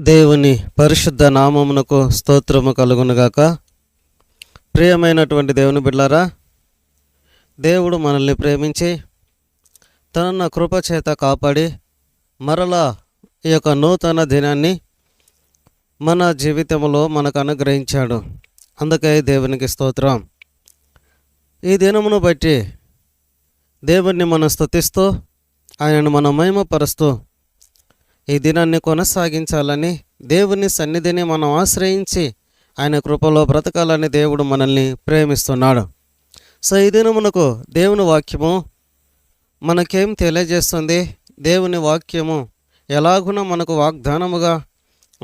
దేవుని పరిశుద్ధ నామమునకు స్తోత్రము కలుగునుగాక. ప్రియమైనటువంటి దేవుని బిడ్లారా దేవుడు మనల్ని ప్రేమించి తన కృప చేత కాపాడి మరలా ఈ యొక్క నూతన దినాన్ని మన జీవితంలో మనకు అనుగ్రహించాడు. అందుకే దేవునికి స్తోత్రం. ఈ దినమును బట్టి దేవుణ్ణి మనం స్థుతిస్తూ ఆయనను మనం మహిమపరుస్తూ ఈ దినాన్ని కొనసాగించాలని దేవుని సన్నిధిని మనం ఆశ్రయించి ఆయన కృపలో బ్రతకాలని దేవుడు మనల్ని ప్రేమిస్తున్నాడు. సో ఈ దినమునకు దేవుని వాక్యము మనకేం తెలియజేస్తుంది? దేవుని వాక్యము ఎలాగున మనకు వాగ్దానముగా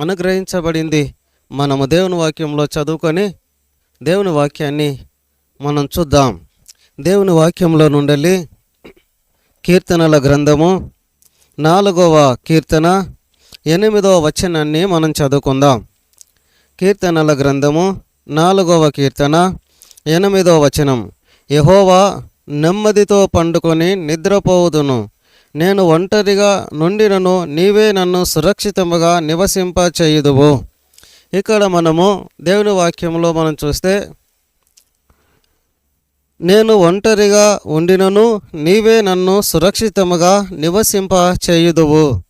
అనుగ్రహించబడింది? మనము దేవుని వాక్యంలో చదువుకొని దేవుని వాక్యాన్ని మనం చూద్దాం. దేవుని వాక్యంలో నుండి కీర్తనల గ్రంథము నాలుగవ కీర్తన ఎనిమిదవ వచనాన్ని మనం చదువుకుందాం. కీర్తనల గ్రంథము నాలుగవ కీర్తన ఎనిమిదవ వచనం. యహోవా నెమ్మదితో పండుకొని నిద్రపోవుదును. నేను ఒంటరిగా నుండినను నీవే నన్ను సురక్షితముగా నివసింప చేయుదువు ఇక్కడ మనము దేవుని వాక్యంలో మనం చూస్తే నేను ఒంటరిగా ఉండినను నీవే నన్ను సురక్షితముగా నివసింప చేయుదువు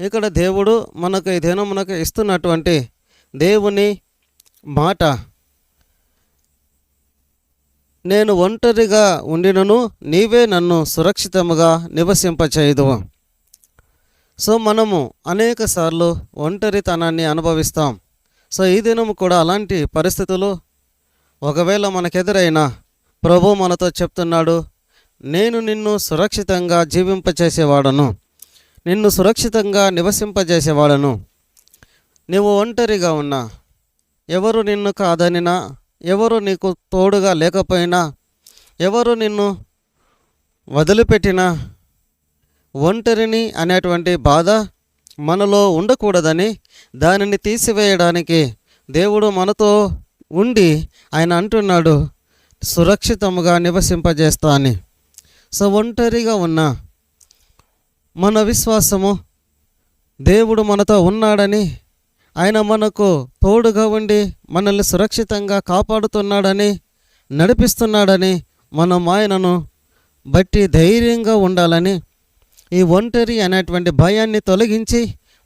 ఇక్కడ దేవుడు మనకు ఈ దినమునకు ఇస్తున్నటువంటి దేవుని మాట. నేను ఒంటరిగా ఉండినను నీవే నన్ను సురక్షితముగా నివసింప చేయుదువు సో మనము అనేక సార్లు ఒంటరితనాన్ని అనుభవిస్తాం. సో ఈ దినము కూడా అలాంటి పరిస్థితులు ఒకవేళ మనకెదురైనా ప్రభు మనతో చెప్తున్నాడు నేను నిన్ను సురక్షితంగా జీవింపచేసేవాడను. నిన్ను సురక్షితంగా నివసింపజేసేవాడను. నీవు ఒంటరిగా ఉన్నా. ఎవరు నిన్ను కాదనినా ఎవరు నీకు తోడుగా లేకపోయినా ఎవరు నిన్ను వదిలిపెట్టినా ఒంటరిని అనేటువంటి బాధ మనలో ఉండకూడదని దానిని తీసివేయడానికి దేవుడు మనతో ఉండి ఆయన అంటున్నాడు సురక్షితముగా నివసింపజేస్తా అని సో ఒంటరిగా ఉన్న మన విశ్వాసము దేవుడు మనతో ఉన్నాడని ఆయన మనకు తోడుగా ఉండి మనల్ని సురక్షితంగా కాపాడుతున్నాడని నడిపిస్తున్నాడని మనం ఆయనను బట్టి ధైర్యంగా ఉండాలని ఈ ఒంటరి అనేటువంటి భయాన్ని తొలగించి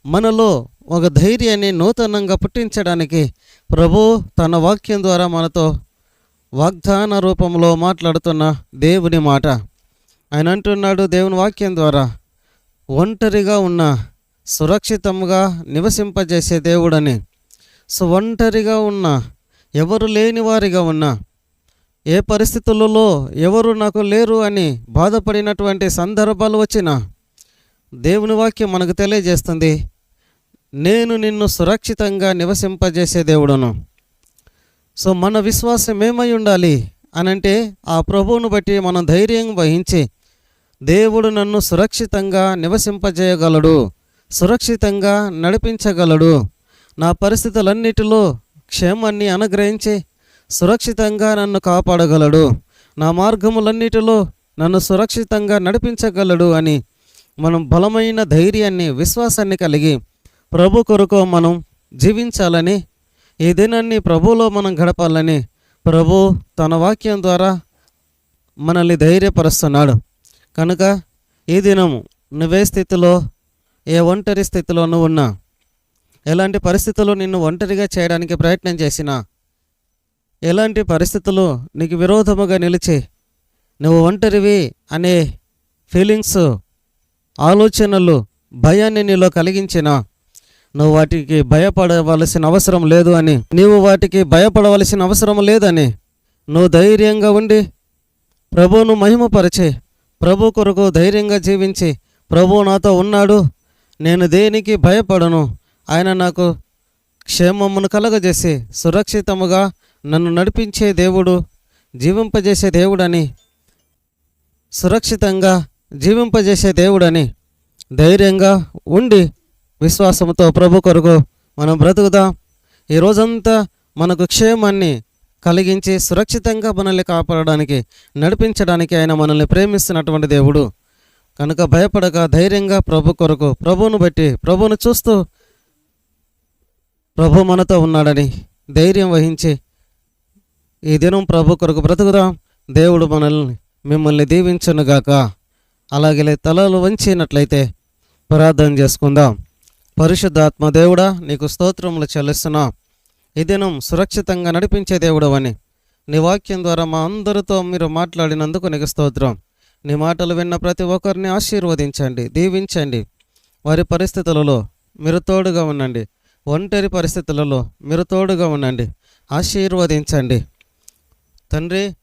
మనలో ఒక ధైర్యాన్ని నూతనంగా పుట్టించడానికి ప్రభు తన వాక్యం ద్వారా మనతో వాగ్దాన రూపంలో మాట్లాడుతున్న దేవుని మాట. ఆయన అంటున్నాడు దేవుని వాక్యం ద్వారా. ఒంటరిగా ఉన్న సురక్షితంగా నివసింపజేసే దేవుడని. సో ఒంటరిగా ఉన్న ఎవరు లేని వారిగా ఉన్న. ఏ పరిస్థితులలో ఎవరు నాకు లేరు అని బాధపడినటువంటి సందర్భాలు వచ్చినా దేవుని వాక్యం మనకు తెలియజేస్తుంది. నేను నిన్ను సురక్షితంగా నివసింపజేసే దేవుడను. సో మన విశ్వాసం ఏమై ఉండాలి అనంటే ఆ ప్రభువును బట్టి మనం ధైర్యం వహించి దేవుడు నన్ను సురక్షితంగా నివసింపజేయగలడు సురక్షితంగా నడిపించగలడు. నా పరిస్థితులన్నిటిలో క్షేమాన్ని అనుగ్రహించి సురక్షితంగా నన్ను కాపాడగలడు. నా మార్గములన్నిటిలో నన్ను సురక్షితంగా నడిపించగలడు అని మనం బలమైన ధైర్యాన్ని విశ్వాసాన్ని కలిగి ప్రభు కొరకు మనం జీవించాలని ఈ దినాన్ని ప్రభులో మనం గడపాలని ప్రభు తన వాక్యం ద్వారా మనల్ని ధైర్యపరుస్తున్నాడు. కనుక ఈ దినము నువ్వే స్థితిలో ఏ ఒంటరి స్థితిలోనూ ఉన్నా ఎలాంటి పరిస్థితులు నిన్ను ఒంటరిగా చేయడానికి ప్రయత్నం చేసినా ఎలాంటి పరిస్థితులు నీకు విరోధముగా నిలిచి నువ్వు ఒంటరివి అనే ఫీలింగ్స్ ఆలోచనలు భయాన్ని నీలో కలిగించినా నువ్వు వాటికి భయపడవలసిన అవసరం లేదు అని. నీవు వాటికి భయపడవలసిన అవసరం లేదని. నువ్వు ధైర్యంగా ఉండి ప్రభువును మహిమపరిచి ప్రభు కొరకు ధైర్యంగా జీవించి ప్రభు నాతో ఉన్నాడు. నేను దేనికి భయపడను? ఆయన నాకు క్షేమమును కలగజేసి సురక్షితముగా నన్ను నడిపించే దేవుడు జీవింపజేసే దేవుడని. సురక్షితంగా జీవింపజేసే దేవుడని. ధైర్యంగా ఉండి విశ్వాసంతో ప్రభు కొరకు మనం బ్రతుకుదాం. ఈ రోజంతా మనకు క్షేమాన్ని కలిగించి సురక్షితంగా మనల్ని కాపాడడానికి నడిపించడానికి ఆయన మనల్ని ప్రేమిస్తున్నటువంటి దేవుడు. కనుక భయపడక ధైర్యంగా ప్రభు కొరకు ప్రభువును బట్టి ప్రభువును చూస్తూ ప్రభు మనతో ఉన్నాడని ధైర్యం వహించి ఈ దినం ప్రభు కొరకు బ్రతుకుదాం. దేవుడు మనల్ని మిమ్మల్ని దీవించునుగాక. అలాగే తలలు వంచినట్లయితే ప్రార్థన చేసుకుందాం. పరిశుద్ధాత్మ దేవుడా నీకు స్తోత్రములు చెల్లిస్తున్నా. ఈ దినం సురక్షితంగా నడిపించే దేవుడవని. నీ వాక్యం ద్వారా మా అందరితో మీరు మాట్లాడినందుకు నీకు స్తోత్రం. నీ మాటలు విన్న ప్రతి ఒక్కరిని ఆశీర్వదించండి దీవించండి. వారి పరిస్థితులలో మీరు తోడుగా ఉండండి. ఒంటరి పరిస్థితులలో మీరు తోడుగా ఉండండి. ఆశీర్వదించండి. తండ్రి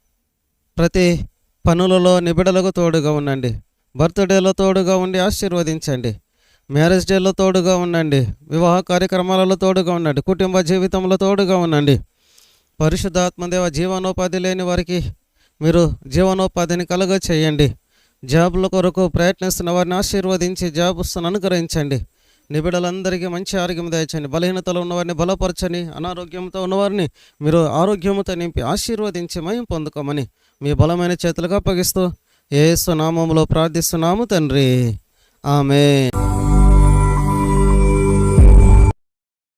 ప్రతి పనులలో నిబిడలకు తోడుగా ఉండండి. బర్త్డేలో తోడుగా ఉండి ఆశీర్వదించండి. మ్యారేజ్ డేలో తోడుగా ఉండండి. వివాహ కార్యక్రమాలలో తోడుగా ఉండండి. కుటుంబ జీవితంలో తోడుగా ఉండండి. పరిశుద్ధాత్మదేవ జీవనోపాధి లేని వారికి మీరు జీవనోపాధిని కలుగ చేయండి. జాబుల కొరకు ప్రయత్నిస్తున్న వారిని ఆశీర్వదించి జాబుస్తున్న అనుగ్రహించండి. నిబిడలందరికీ మంచి ఆరోగ్యం దయచండి బలహీనతలో ఉన్నవారిని బలపరచని అనారోగ్యంతో ఉన్నవారిని మీరు నింపి ఆశీర్వదించి మయం పొందుకోమని మీ బలమైన చేతులుగా అప్పగిస్తూ ఏసు నామంలో ప్రార్థిస్తున్నాము తండ్రి. ఆమె